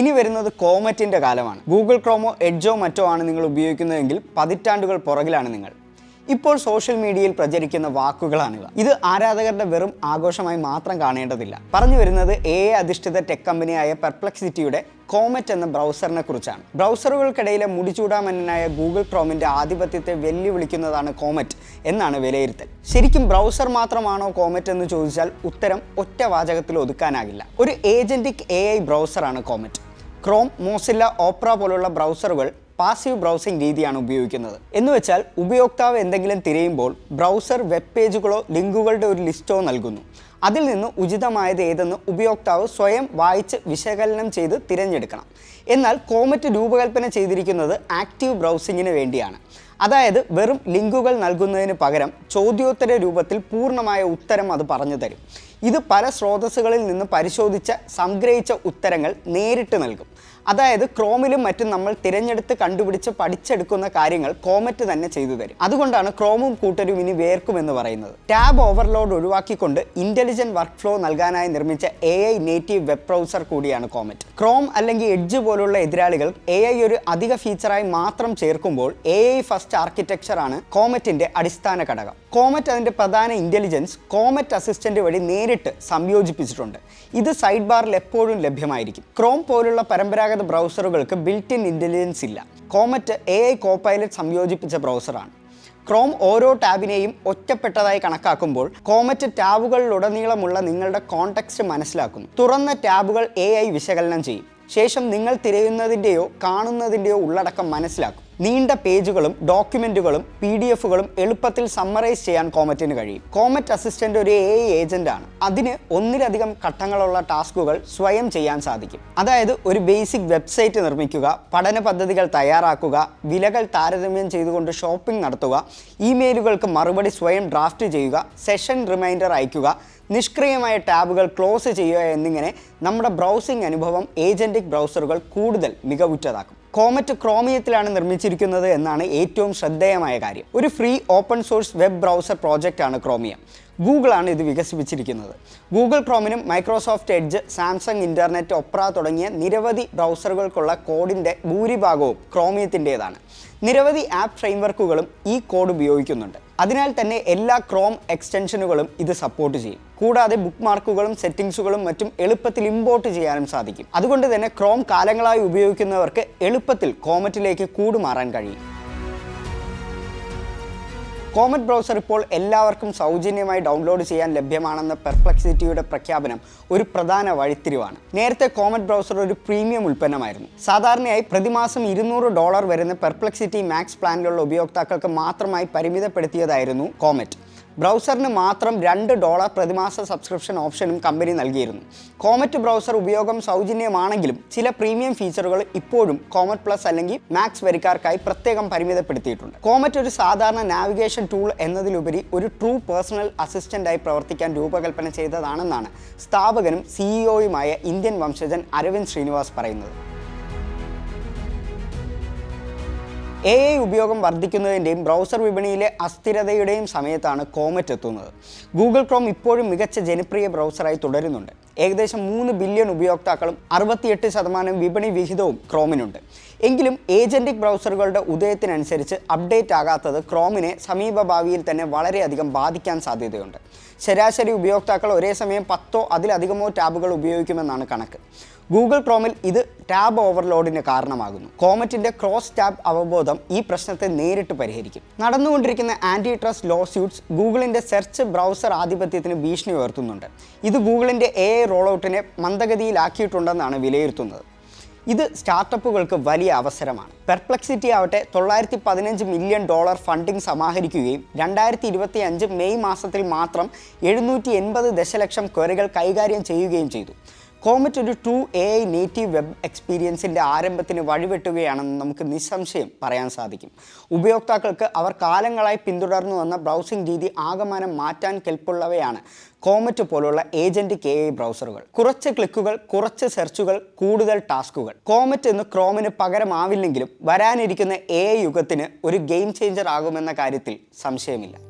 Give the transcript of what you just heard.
ഇനി വരുന്നത് കോമറ്റിന്റെ കാലമാണ്. ഗൂഗിൾ ക്രോമോ എഡ്ജോ മറ്റോ ആണ് നിങ്ങൾ ഉപയോഗിക്കുന്നതെങ്കിൽ പതിറ്റാണ്ടുകൾ പുറകിലാണ് നിങ്ങൾ. ഇപ്പോൾ സോഷ്യൽ മീഡിയയിൽ പ്രചരിക്കുന്ന വാക്കുകളാണിവ ഇത് ആരാധകരുടെ വെറും ആഘോഷമായി മാത്രം കാണേണ്ടതില്ല. പറഞ്ഞു വരുന്നത് എ അധിഷ്ഠിത ടെക് കമ്പനിയായ പെർപ്ലക്സിറ്റിയുടെ കോമറ്റ് എന്ന ബ്രൗസറിനെ കുറിച്ചാണ്. ബ്രൗസറുകൾക്കിടയിലെ മുടിചൂടാമന്നനായ ഗൂഗിൾ ക്രോമിന്റെ ആധിപത്യത്തെ വെല്ലുവിളിക്കുന്നതാണ് കോമറ്റ് എന്നാണ് വിലയിരുത്തൽ. ശരിക്കും ബ്രൗസർ മാത്രമാണോ കോമറ്റ് എന്ന് ചോദിച്ചാൽ ഉത്തരം ഒറ്റ വാചകത്തിൽ ഒതുക്കാനാകില്ല. ഒരു ഏജന്റിക് എ ഐ ബ്രൗസറാണ് കോമറ്റ്. ക്രോം മോസില്ല ഓപ്ര പോലുള്ള ബ്രൗസറുകൾ പാസീവ് ബ്രൗസിംഗ് രീതിയാണ് ഉപയോഗിക്കുന്നത്. എന്ന് വെച്ചാൽ ഉപയോക്താവ് എന്തെങ്കിലും തിരയുമ്പോൾ ബ്രൗസർ വെബ് പേജുകളോ ലിങ്കുകളുടെ ഒരു ലിസ്റ്റോ നൽകുന്നു. അതിൽ നിന്ന് ഉചിതമായത് ഏതെന്ന് ഉപയോക്താവ് സ്വയം വായിച്ച് വിശകലനം ചെയ്ത് തിരഞ്ഞെടുക്കണം. എന്നാൽ കോമറ്റ് രൂപകൽപ്പന ചെയ്തിരിക്കുന്നത് ആക്റ്റീവ് ബ്രൗസിങ്ങിന് വേണ്ടിയാണ്. അതായത് വെറും ലിങ്കുകൾ നൽകുന്നതിന് പകരം ചോദ്യോത്തര രൂപത്തിൽ പൂർണമായ ഉത്തരം അത് പറഞ്ഞു തരും. ഇത് പല സ്രോതസ്സുകളിൽ നിന്ന് പരിശോധിച്ച സംഗ്രഹിച്ച ഉത്തരങ്ങൾ നേരിട്ട് നൽകും. അതായത് ക്രോമിലും മറ്റും നമ്മൾ തിരഞ്ഞെടുത്ത് കണ്ടുപിടിച്ച് പഠിച്ചെടുക്കുന്ന കാര്യങ്ങൾ കോമറ്റ് തന്നെ ചെയ്തു തരും. അതുകൊണ്ടാണ് ക്രോമും കൂട്ടരും ഇനി വേർക്കും എന്ന് പറയുന്നത്. ടാബ് ഓവർലോഡ് ഒഴിവാക്കിക്കൊണ്ട് ഇന്റലിജന്റ് വർക്ക് ഫ്ലോ നൽകാനായി നിർമ്മിച്ച A I native web browser കൂടിയാണ് കോമറ്റ്. ക്രോം അല്ലെങ്കിൽ എഡ്ജ് പോലുള്ള എതിരാളികൾ എ ഐ ഒരു അധിക ഫീച്ചറായി മാത്രം ചേർക്കുമ്പോൾ എ ഐ ഫസ്റ്റ് ആർക്കിടെക്ചർ ആണ് കോമറ്റിന്റെ അടിസ്ഥാന ഘടകം. കോമറ്റ് അതിന്റെ പ്രധാന ഇന്റലിജൻസ് കോമറ്റ് അസിസ്റ്റന്റ് വഴി നേരിട്ട് സംയോജിപ്പിച്ചിട്ടുണ്ട്. ഇത് സൈഡ് ബാറിൽ എപ്പോഴും ലഭ്യമായിരിക്കും. ക്രോം പോലുള്ള പരമ്പരാഗത ബ്രൗസറുകൾക്ക് ബിൽറ്റ് ഇൻ ഇന്റലിജൻസ് ഇല്ല. കോമറ്റ് എ ഐ കോപ്പൈലറ്റ് സംയോജിപ്പിച്ച ബ്രൗസറാണ്. ക്രോം ഓരോ ടാബിനെയും ഒറ്റപ്പെട്ടതായി കണക്കാക്കുമ്പോൾ കോമറ്റ് ടാബുകളിലുടനീളമുള്ള നിങ്ങളുടെ കോണ്ടെക്സ്റ്റ് മനസ്സിലാക്കുന്നു. തുറന്ന ടാബുകൾ എ വിശകലനം ചെയ്യും. ശേഷം നിങ്ങൾ തിരയുന്നതിന്റെയോ കാണുന്നതിന്റെയോ ഉള്ളടക്കം മനസ്സിലാക്കും. നീണ്ട പേജുകളും ഡോക്യുമെന്റുകളും പി ഡി എഫുകളും എളുപ്പത്തിൽ സമ്മറൈസ് ചെയ്യാൻ കോമറ്റിന് കഴിയും. കോമറ്റ് അസിസ്റ്റന്റ് ഒരു എ ഐ ഏജന്റ് ആണ്. അതിന് ഒന്നിലധികം ഘട്ടങ്ങളുള്ള ടാസ്കുകൾ സ്വയം ചെയ്യാൻ സാധിക്കും. അതായത് ഒരു ബേസിക് വെബ്സൈറ്റ് നിർമ്മിക്കുക പഠന പദ്ധതികൾ തയ്യാറാക്കുക വിലകൾ താരതമ്യം ചെയ്തുകൊണ്ട് ഷോപ്പിംഗ് നടത്തുക ഇമെയിലുകൾക്ക് മറുപടി സ്വയം ഡ്രാഫ്റ്റ് ചെയ്യുക സെഷൻ റിമൈൻഡർ അയക്കുക നിഷ്ക്രിയമായ ടാബുകൾ ക്ലോസ് ചെയ്യുക എന്നിങ്ങനെ നമ്മുടെ ബ്രൗസിംഗ് അനുഭവം ഏജന്റിക് ബ്രൗസറുകൾ കൂടുതൽ മികവുറ്റതാക്കും. കോമറ്റ് ക്രോമിയത്തിലാണ് നിർമ്മിച്ചിരിക്കുന്നത് എന്നാണ് ഏറ്റവും ശ്രദ്ധേയമായ കാര്യം. ഒരു free open source web browser project ആണ് ക്രോമിയം. ഗൂഗിളാണ് ഇത് വികസിപ്പിച്ചിരിക്കുന്നത്. Google ക്രോമിനും Microsoft Edge Samsung internet Opera തുടങ്ങിയ നിരവധി ബ്രൗസറുകൾക്കുള്ള കോഡിന്റെ ഭൂരിഭാഗവും ക്രോമിയത്തിന്റേതാണ് നിരവധി ആപ്പ് ഫ്രെയിംവർക്കുകളും ഈ കോഡ് ഉപയോഗിക്കുന്നുണ്ട്. അതിനാൽ തന്നെ എല്ലാ ക്രോം എക്സ്റ്റൻഷനുകളും ഇത് സപ്പോർട്ട് ചെയ്യും. കൂടാതെ ബുക്ക് മാർക്കുകളും സെറ്റിംഗ്സുകളും മറ്റും എളുപ്പത്തിൽ ഇമ്പോർട്ട് ചെയ്യാനും സാധിക്കും. അതുകൊണ്ട് തന്നെ ക്രോം കാലങ്ങളായി ഉപയോഗിക്കുന്നവർക്ക് എളുപ്പത്തിൽ കോമറ്റിലേക്ക് കൂടുമാറാൻ കഴിയും. കോമറ്റ് ബ്രൗസർ ഇപ്പോൾ എല്ലാവർക്കും സൗജന്യമായി ഡൗൺലോഡ് ചെയ്യാൻ ലഭ്യമാണെന്ന പെർപ്ലക്സിറ്റിയുടെ പ്രഖ്യാപനം ഒരു പ്രധാന വഴിത്തിരിവാണ്. നേരത്തെ കോമറ്റ് ബ്രൗസർ ഒരു പ്രീമിയം ഉൽപ്പന്നമായിരുന്നു. സാധാരണയായി പ്രതിമാസം ഇരുന്നൂറ് ഡോളർ വരുന്ന പെർപ്ലക്സിറ്റി മാക്സ് പ്ലാനിലുള്ള ഉപയോക്താക്കൾക്ക് മാത്രമായി പരിമിതപ്പെടുത്തിയതായിരുന്നു കോമറ്റ്. ബ്രൗസറിന് മാത്രം രണ്ട് ഡോളർ പ്രതിമാസ സബ്സ്ക്രിപ്ഷൻ ഓപ്ഷനും കമ്പനി നൽകിയിരുന്നു. കോമറ്റ് ബ്രൗസർ ഉപയോഗം സൗജന്യമാണെങ്കിലും ചില പ്രീമിയം ഫീച്ചറുകൾ ഇപ്പോഴും കോമറ്റ് പ്ലസ് അല്ലെങ്കിൽ മാക്സ് വരിക്കാർക്കായി പ്രത്യേകം പരിമിതപ്പെടുത്തിയിട്ടുണ്ട്. കോമറ്റ് ഒരു സാധാരണ നാവിഗേഷൻ ടൂൾ എന്നതിലുപരി ഒരു ട്രൂ പേഴ്സണൽ അസിസ്റ്റന്റായി പ്രവർത്തിക്കാൻ രൂപകൽപ്പന ചെയ്തതാണെന്നാണ് സ്ഥാപകനും സിഇഒയുമായ ഇന്ത്യൻ വംശജൻ അരവിന്ദ് ശ്രീനിവാസ് പറയുന്നത്. എ ഐ ഉപയോഗം വർദ്ധിക്കുന്നതിന്റെയും ബ്രൗസർ വിപണിയിലെ അസ്ഥിരതയുടെയും സമയത്താണ് കോമറ്റ് എത്തുന്നത്. ഗൂഗിൾ ക്രോം ഇപ്പോഴും മികച്ച ജനപ്രിയ ബ്രൗസറായി തുടരുന്നുണ്ട്. ഏകദേശം മൂന്ന് ബില്യൺ ഉപയോക്താക്കളും അറുപത്തിയെട്ട് ശതമാനം വിപണി വിഹിതവും ക്രോമിനുണ്ട് എങ്കിലും ഏജന്റിക് ബ്രൗസറുകളുടെ ഉദയത്തിനനുസരിച്ച് അപ്ഡേറ്റ് ആകാത്തത് ക്രോമിനെ സമീപ ഭാവിയിൽ തന്നെ വളരെയധികം ബാധിക്കാൻ സാധ്യതയുണ്ട്. ശരാശരി ഉപയോക്താക്കൾ ഒരേ സമയം പത്തോ അതിലധികമോ ടാബുകൾ ഉപയോഗിക്കുമെന്നാണ് കണക്ക്. ഗൂഗിൾ ക്രോമിൽ ഇത് ടാബ് ഓവർലോഡിന് കാരണമാകുന്നു. കോമറ്റിന്റെ ക്രോസ് ടാബ് അവബോധം ഈ പ്രശ്നത്തെ നേരിട്ട് പരിഹരിക്കും. നടന്നുകൊണ്ടിരിക്കുന്ന ആന്റി ട്രസ്റ്റ് ലോ സ്യൂട്ട്സ് ഗൂഗിളിന്റെ സെർച്ച് ബ്രൗസർ ആധിപത്യത്തിന് ഭീഷണി ഉയർത്തുന്നുണ്ട്. ഇത് ഗൂഗിളിന്റെ എ ഐ റോൾ ഔട്ടിനെ മന്ദഗതിയിലാക്കിയിട്ടുണ്ടെന്നാണ് വിലയിരുത്തുന്നത്. ഇത് സ്റ്റാർട്ടപ്പുകൾക്ക് വലിയ അവസരമാണ്. പെർപ്ലക്സിറ്റി ആവട്ടെ തൊള്ളായിരത്തി പതിനഞ്ച് മില്യൺ ഡോളർ ഫണ്ടിംഗ് സമാഹരിക്കുകയും രണ്ടായിരത്തി ഇരുപത്തി അഞ്ച് മെയ് മാസത്തിൽ മാത്രം എഴുന്നൂറ്റി എൺപത് ദശലക്ഷം ക്വറികൾ കൈകാര്യം ചെയ്യുകയും ചെയ്തു. കോമറ്റ് ഒരു ടു എ ഐ നേറ്റീവ് വെബ് എക്സ്പീരിയൻസിന്റെ ആരംഭത്തിന് വഴിവെട്ടുകയാണെന്ന് നമുക്ക് നിസ്സംശയം പറയാൻ സാധിക്കും. ഉപയോക്താക്കൾക്ക് അവർ കാലങ്ങളായി പിന്തുടർന്നു വന്ന ബ്രൗസിംഗ് രീതി ആകമാനം മാറ്റാൻ കെൽപ്പുള്ളവയാണ് കോമറ്റ് പോലുള്ള ഏജന്റ് എ ഐ ബ്രൗസറുകൾ. കുറച്ച് ക്ലിക്കുകൾ കുറച്ച് സെർച്ചുകൾ കൂടുതൽ ടാസ്കുകൾ. കോമറ്റ് എന്ന് ക്രോമിന് പകരമാവില്ലെങ്കിലും വരാനിരിക്കുന്ന എ യുഗത്തിന് ഒരു ഗെയിം ചേഞ്ചർ ആകുമെന്ന കാര്യത്തിൽ സംശയമില്ല.